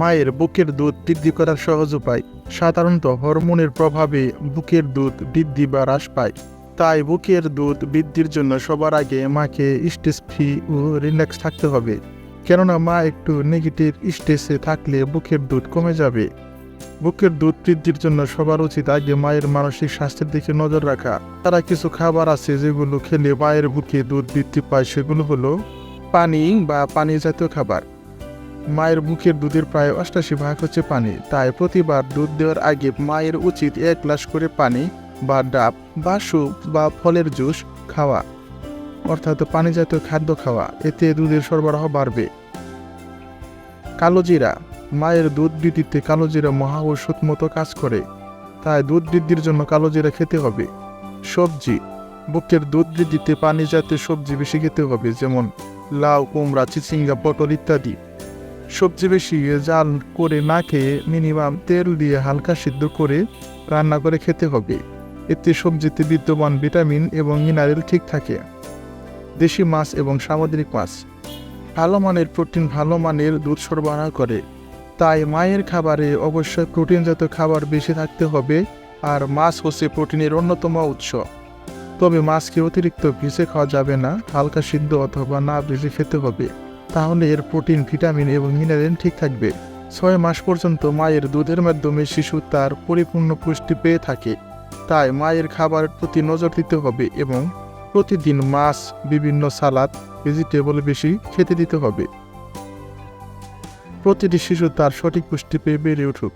মায়ের বুকের দুধ বৃদ্ধি করার সহজ উপায়। সাধারণত হরমোনের প্রভাবে বুকের দুধ বৃদ্ধি বা হ্রাস পায়। তাই বুকের দুধ বৃদ্ধির জন্য সবার আগে মাকে স্টেজ ফ্রি ও রিল্যাক্স থাকতে হবে। কেননা মা একটু নেগেটিভ স্টেজে থাকলে বুকের দুধ কমে যাবে। বুকের দুধ বৃদ্ধির জন্য সবার উচিত আগে মায়ের মানসিক স্বাস্থ্যের দিকে নজর রাখা। তারা কিছু খাবার আছে যেগুলো খেলে মায়ের বুকে দুধ বৃদ্ধি পায়, সেগুলো হলো পানি বা পানি জাতীয় খাবার। মায়ের বুকের দুধের প্রায় অষ্টাশি ভাগ হচ্ছে পানি। তাই প্রতিবার দুধ দেওয়ার আগে মায়ের উচিত এক গ্লাস করে পানি বা ডাব বা স্যুপ বা ফলের জুস খাওয়া, অর্থাৎ পানি জাতীয় খাদ্য খাওয়া। এতে দুধের সরবরাহ বাড়বে। কালো জিরা। মায়ের দুধ বৃদ্ধিতে কালো জিরা মহা ঔষধ মতো কাজ করে। তাই দুধ বৃদ্ধির জন্য কালো জিরা খেতে হবে। সবজি। বুকের দুধ বৃদ্ধিতে পানি জাতীয় সবজি বেশি খেতে হবে, যেমন লাউ, কুমড়া, চিচিঙ্গা, পটল ইত্যাদি। সবজি বেশি জাল করে না খেয়ে মিনিমাম তেল দিয়ে হালকা সিদ্ধ করে রান্না করে খেতে হবে। এতে সবজিতে বিদ্যমান ভিটামিন এবং মিনারেল ঠিক থাকে। দেশি মাছ এবং সামুদ্রিক মাছ। ভালো মানের প্রোটিন, ভালো মানের দুধ সরবরাহ করে। তাই মায়ের খাবারে অবশ্যই প্রোটিনজাত খাবার বেশি থাকতে হবে আর মাছ হচ্ছে প্রোটিনের অন্যতম উৎস। তবে মাছকে অতিরিক্ত ভিজে খাওয়া যাবে না, হালকা সিদ্ধ অথবা না ভিজে খেতে হবে। তাহলে এর প্রোটিন, ভিটামিন এবং মিনারেল ঠিক থাকবে। ছয় মাস পর্যন্ত মায়ের দুধের মাধ্যমে শিশু তার পরিপূর্ণ পুষ্টি পেয়ে থাকে। তাই মায়ের খাবারের প্রতি নজর দিতে হবে এবং প্রতিদিন মাছ, বিভিন্ন সালাদ, ভেজিটেবল বেশি খেতে দিতে হবে। প্রতিটি শিশু তার সঠিক পুষ্টি পেয়ে বেড়ে উঠুক।